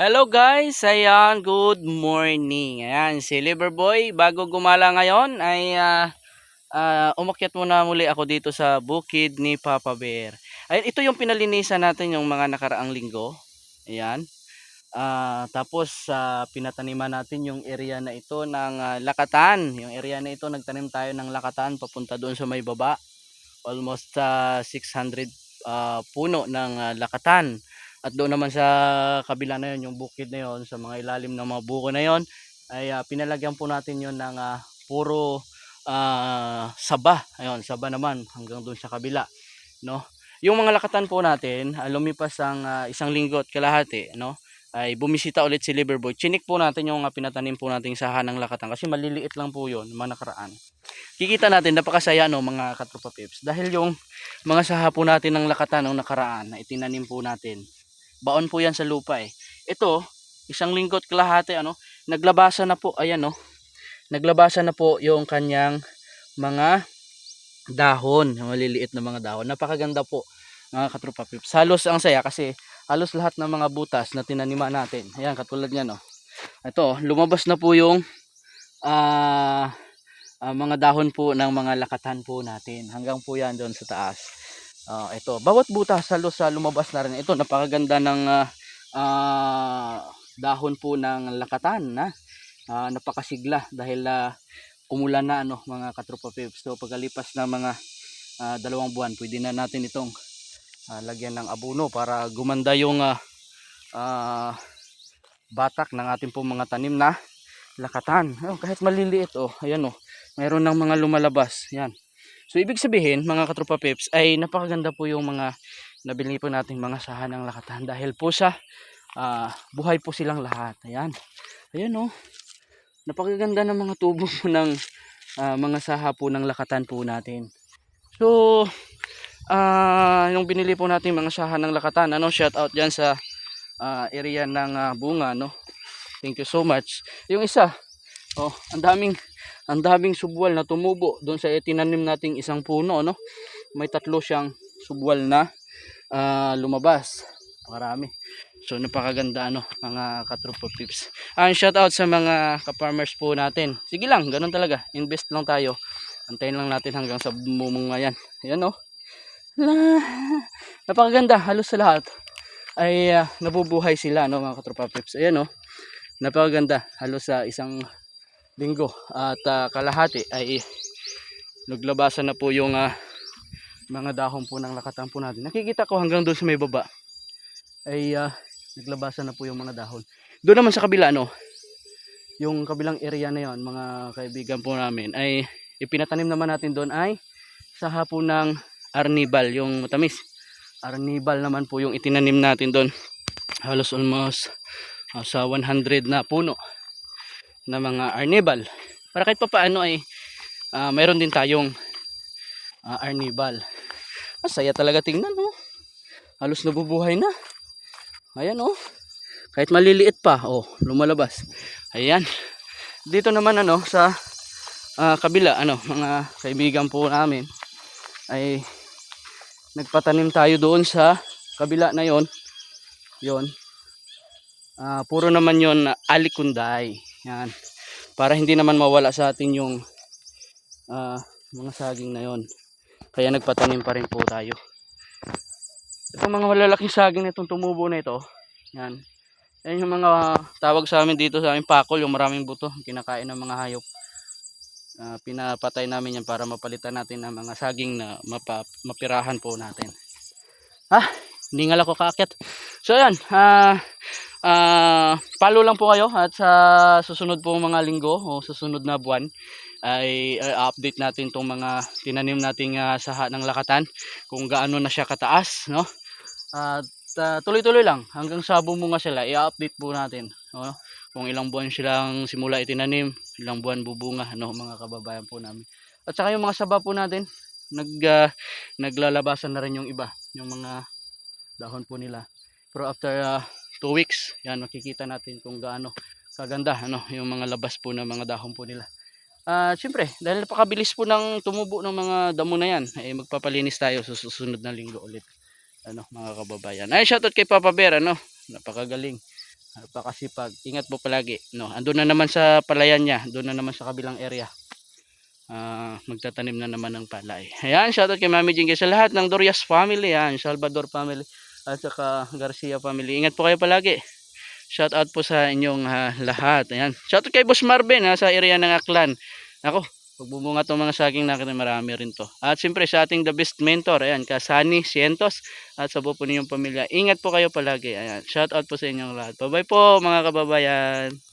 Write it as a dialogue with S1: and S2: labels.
S1: Hello guys, ayan, good morning. Ayan, si Liverboy, bago gumala ngayon ay ah, ah, umakyat muna muli ako dito sa bukid ni Papa Bear. Ayan, ito yung pinalinisan natin yung mga nakaraang linggo. Ayan. Ah, tapos ah, pinataniman natin yung area na ito ng ah, lakatan. Yung area na ito, nagtanim tayo ng lakatan papunta doon sa may baba. Almost ah, 600 ah, puno ng ah, lakatan. At doon naman sa kabila na yon, yung bukid na yon, sa mga ilalim ng mga buko na yon, ay ah, pinalagyan po natin yon ng ah, puro ah, saba. Ayun, saba naman hanggang doon sa kabila, no? Yung mga lakatan po natin, ah, lumipas ang ah, isang linggo at kalahati, no? Ay bumisita ulit si Liverboy. Chinik po natin yung ah, pinatanim po nating saha ng lakatan kasi maliliit lang po yon, mga nakaraan. Kikita natin napakasaya no mga katropa pips dahil yung mga saha po natin ng lakatan ng nakaraan na itinanim po natin baon po yan sa lupa eh. Ito, isang linggo at kalahati, ano, naglabasa na po, ayan no, naglabasa na po yung kanyang mga dahon, yung maliliit na mga dahon. Napakaganda po, mga katropa pips. Halos ang saya kasi halos lahat ng mga butas na tinaniman natin. Ayan, katulad niya no. Ito, lumabas na po yung ah ah, mga dahon po ng mga lakatan po natin. Hanggang po yan doon sa taas. Ah, ito, bawat butas halos sa lumabas na rin. Ito, napakaganda ng ah, ah, dahon po ng lakatan na ah, napakasigla dahil ah, umulan na ano mga katropa pips. So pagkalipas ng mga ah, dalawang buwan, pwede na natin itong ah, lagyan ng abono para gumanda yung ah, ah, batak ng ating po mga tanim na lakatan. Oh, kahit maliliit oh, ayan oh. Mayroon ng mga lumalabas. Yan. So ibig sabihin mga katropa pips ay napakaganda po yung mga nabili po natin mga sahan ng lakatan dahil po sa ah, buhay po silang lahat. Ayan. Ayan oh. Napakaganda ng mga tubo po ng ah, mga saha po ng lakatan po natin. So ah yung binili po natin mga saha ng lakatan, ano shout out diyan sa ah, area ng ah, bunga no. Thank you so much. Yung isa, oh, ang daming ang daming subwal na tumubo doon sa itinanim nating isang puno no? May tatlo siyang subwal na ah, lumabas. Marami. So napakaganda ano mga katropa pips and shout out sa mga ka-farmers po natin. Sige lang ganun talaga. Invest lang tayo. Antayin lang natin hanggang sa bumunga yan ayan oh. La, napakaganda halos sa lahat. Ay ah, nabubuhay sila no mga katropa pips ayan oh. Napakaganda halos sa isang linggo at ah, kalahati ay naglabasan na po yung ah, mga dahon po ng lakatan po natin. Nakikita ko hanggang doon sa may baba ay ah, naglabasan na po yung mga dahon. Doon naman sa kabila no, yung kabilang area na yon mga kaibigan po namin ay ipinatanim naman natin doon ay sa hapon ng arnibal yung matamis. Arnibal naman po yung itinanim natin doon. Halos almost ah, sa 100 na puno na mga arnibal. Para kahit pa paano ay ah, mayroon din tayong ah, arnibal. Masaya talaga tingnan oh. Halos nabubuhay na. Ayan oh. Kahit maliliit pa oh, lumalabas. Ayan. Dito naman ano sa ah, kabila ano mga kaibigan po namin ay nagpatanim tayo doon sa kabila na yon. Yon. Ah, puro naman yon na alikunday. Yan. Para hindi naman mawala sa atin yung ah, mga saging na yon. Kaya nagpatanim pa rin po tayo. Itong mga malalaking saging na itong tumubo na ito. Yan. Yan yung mga tawag sa amin dito sa aming pakol, yung maraming buto, kinakain ng mga hayop. Ah, pinapatay namin yan para mapalitan natin ng mga saging na mapa, mapirahan po natin. Ah, hindi nga ako kaakyat. So yan, ah, ah, follow lang po kayo at sa susunod po mga linggo o susunod na buwan ay uh, update natin tong mga tinanim nating ah, saha ng lakatan kung gaano na siya kataas no? At ah, tuloy-tuloy lang hanggang sa bumunga sila i-update po natin no? kung ilang buwan silang simula itinanim ilang buwan bubunga no? Mga kababayan po namin. At saka yung mga saba po natin nag ah, naglalabasan na rin yung iba yung mga dahon po nila. Pero after 2 weeks yan makikita natin kung gaano kaganda ano yung mga labas po ng mga dahon po nila Ah, syempre, dahil napakabilis po ng tumubo ng mga damo na yan, eh magpapalinis tayo sa susunod na linggo ulit. Ano, mga kababayan. Ay, shoutout kay Papa Bear, ano? Napakagaling. Napakasipag. Ingat po palagi. No, andun na naman sa palayan niya. Doon na naman sa kabilang area. Ah, magtatanim na naman ng palay. Ayan, shoutout kay Mami Jinky sa lahat ng Dorias family. Ayan, Salvador family at saka Garcia family. Ingat po kayo palagi. Shoutout po sa inyong ah, lahat. Ayan. Shoutout kay Boss Marvin ha, sa area ng Aklan. Ako, Pagbubunga itong mga saging natin, marami rin to. At siyempre sa ating the best mentor, ayan, Kasani Cientos at sa buo po ninyong pamilya. Ingat po kayo palagi. Ayan, shout out po sa inyong lahat. Bye-bye po mga kababayan.